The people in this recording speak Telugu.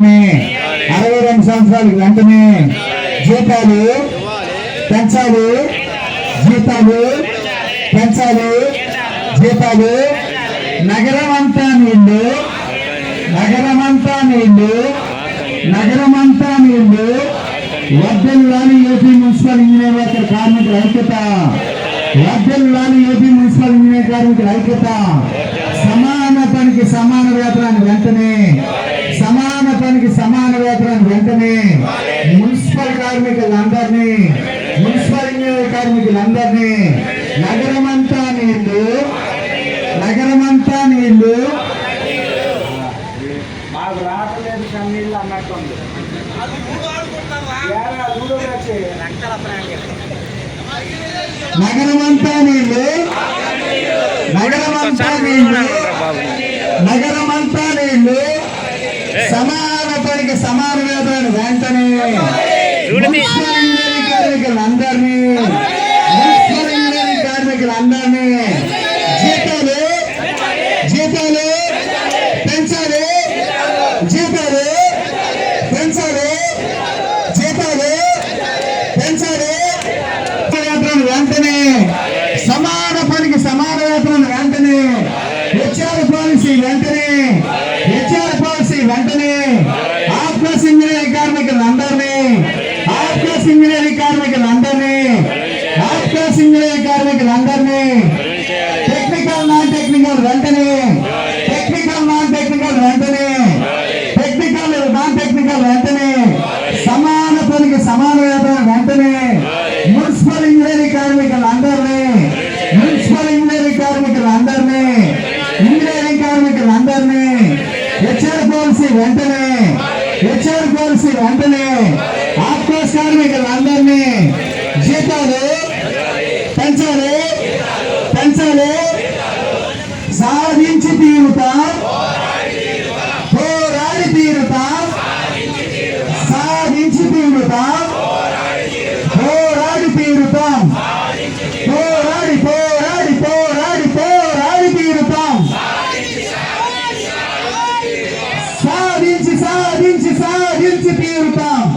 అరవై రెండు సంవత్సరాలకు వెంటనే జీతాలు పెంచాలి. జీతాలు పెంచాలి. జీతాలు నగరం అంతా నీళ్ళు నగరం అంతా నీళ్ళు నగరం అంతా నీళ్ళు రాని ఏపీ మున్సిపల్ ఇంజనీర్ వర్కర్ కార్మికుల ఐక్యత వద్దెల్లాని ఏపీ మున్సిపల్ ఇంజనీర్ కార్మికుల ఐక్యత. సమాన పనికి సమాన వేతనాన్ని వెంటనే వెంటనే మున్సిపల్ కార్మికులందరినీ మున్సిపల్ ఇంజనీర్ కార్మికులందరినీ నగరమంతా నీళ్ళు నగరమంతా నీళ్ళు మాకు రావట్లేదు కన్నీళ్ళు అన్నట్టుంది. నగరమంతా నీళ్ళు నగరమంతా నీళ్ళు నగరమంతా నీళ్ళు సమాన పనికి సమాన వేతనాన్ని వెంటనే మున్సిపల్ ఇంజనీరింగ్ కార్మికులందరినీ కార్మికులందరినీ జీతాలు జీతాలు పెంచాలి జీతాలు పెంచాలి జీతాలు పెంచాలి వేతనం వెంటనే సమాన పనికి సమాన వేతనం వెంటనే హెచ్ఆర్ పాలసీ వెంటనే హెచ్ఆర్ పాలసీ వెంటనే ఆత్మ ఇంజనీరింగ్ కార్మికులందరూ ఇంజనీరింగ్ కార్మికులందరినీ ఆఫ్కాస్ ఇంజనీరింగ్ కార్మికులందరినీ టెక్నికల్ నాన్ టెక్నికల్ వెంటనే టెక్నికల్ నాన్ టెక్నికల్ వెంటనే టెక్నికల్ నాన్ టెక్నికల్ వెంటనే సమాన పనికి సమాన వేతనం వెంటనే మున్సిపల్ ఇంజనీరింగ్ కార్మికులందరినీ మున్సిపల్ ఇంజనీరింగ్ కార్మికులందరినీ ఇంజనీరింగ్ కార్మికులందరినీ హెచ్ఆర్ పాలసీ వెంటనే హెచ్చరికోవాల్సి వెంటనే ఆఫ్కోర్స్ కార్మికులందరినీ జీతాలు పెంచాలి పెంచాలి సాధించి తీరుతా పోరాడి తీరుతా సాధించి తీరుతా పోరాడి తీరుతాం. సాధించి సాధించి తీరుతాం.